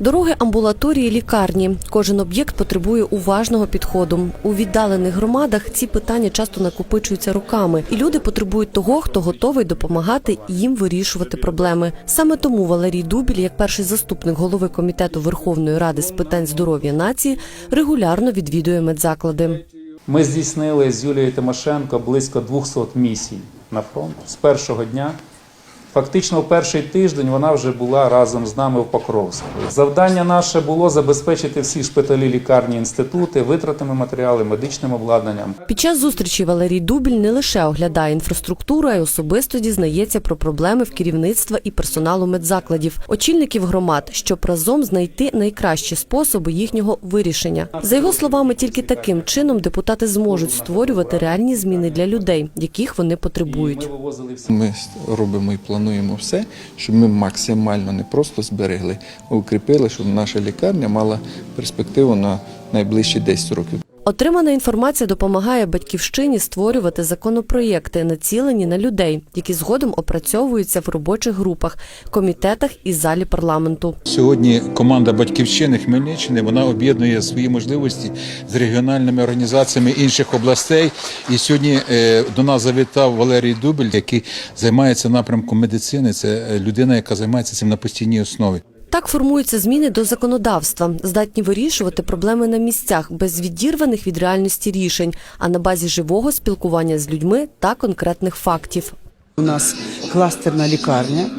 Дороги амбулаторії, лікарні. Кожен об'єкт потребує уважного підходу. У віддалених громадах ці питання часто накопичуються роками, і люди потребують того, хто готовий допомагати їм вирішувати проблеми. Саме тому Валерій Дубіль, як перший заступник голови комітету Верховної Ради з питань здоров'я нації, регулярно відвідує медзаклади. Ми здійснили з Юлією Тимошенко близько 200 місій на фронт з першого дня. Фактично, в перший тиждень вона вже була разом з нами в Покровську. Завдання наше було забезпечити всі шпиталі, лікарні, інститути витратними матеріалами, медичним обладнанням. Під час зустрічі Валерій Дубіль не лише оглядає інфраструктуру, а й особисто дізнається про проблеми в керівництва і персоналу медзакладів, очільників громад, щоб разом знайти найкращі способи їхнього вирішення. За його словами, тільки таким чином депутати зможуть створювати реальні зміни для людей, яких вони потребують. Ми робимо і плануємо все, щоб ми максимально не просто зберегли, а укріпили, щоб наша лікарня мала перспективу на найближчі 10 років. Отримана інформація допомагає батьківщині створювати законопроєкти, націлені на людей, які згодом опрацьовуються в робочих групах, комітетах і залі парламенту. Сьогодні команда Батьківщини Хмельниччини вона об'єднує свої можливості з регіональними організаціями інших областей. І сьогодні е, до нас завітав Валерій Дубель, який займається напрямком медицини. Це е, людина, яка займається цим на постійній основі. Так формуються зміни до законодавства, здатні вирішувати проблеми на місцях без відірваних від реальності рішень, а на базі живого спілкування з людьми та конкретних фактів. У нас кластерна лікарня,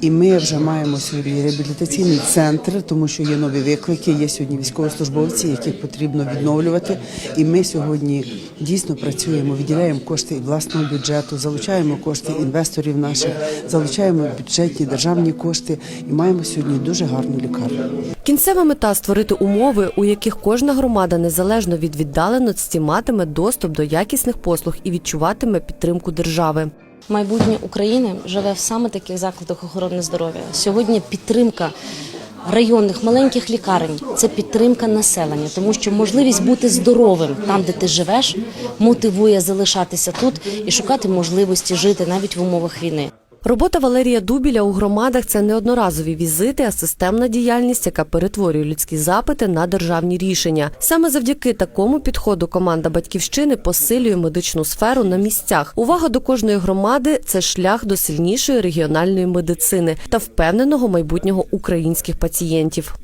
і ми вже маємо сьогодні реабілітаційний центр, тому що є нові виклики. Є сьогодні військовослужбовці, яких потрібно відновлювати. І ми сьогодні дійсно працюємо, виділяємо кошти власного бюджету, залучаємо кошти інвесторів наших, залучаємо бюджетні державні кошти і маємо сьогодні дуже гарну лікарню. Кінцева мета створити умови, у яких кожна громада незалежно від віддаленості матиме доступ до якісних послуг і відчуватиме підтримку держави. Майбутнє України живе в саме таких закладах охорони здоров'я. Сьогодні підтримка районних маленьких лікарень це підтримка населення, тому що можливість бути здоровим там, де ти живеш, мотивує залишатися тут і шукати можливості жити навіть в умовах війни. Робота Валерія Дубіля у громадах це не одноразові візити, а системна діяльність, яка перетворює людські запити на державні рішення. Саме завдяки такому підходу команда батьківщини посилює медичну сферу на місцях. Увага до кожної громади це шлях до сильнішої регіональної медицини та впевненого майбутнього українських пацієнтів.